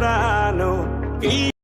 I know.